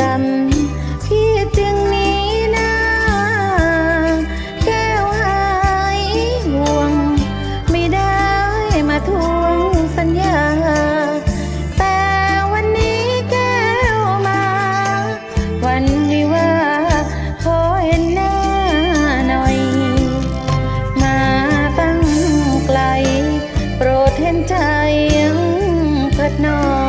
กัน พี่จึงหนีหน้า แก้วหายห่วง ไม่ได้มาทวงสัญญา แต่วันนี้แก้วมา วันวิวาขอเห็นหน้าหน่อย มาตั้งไกล โปรดเห็นใจยังเพิดน้อย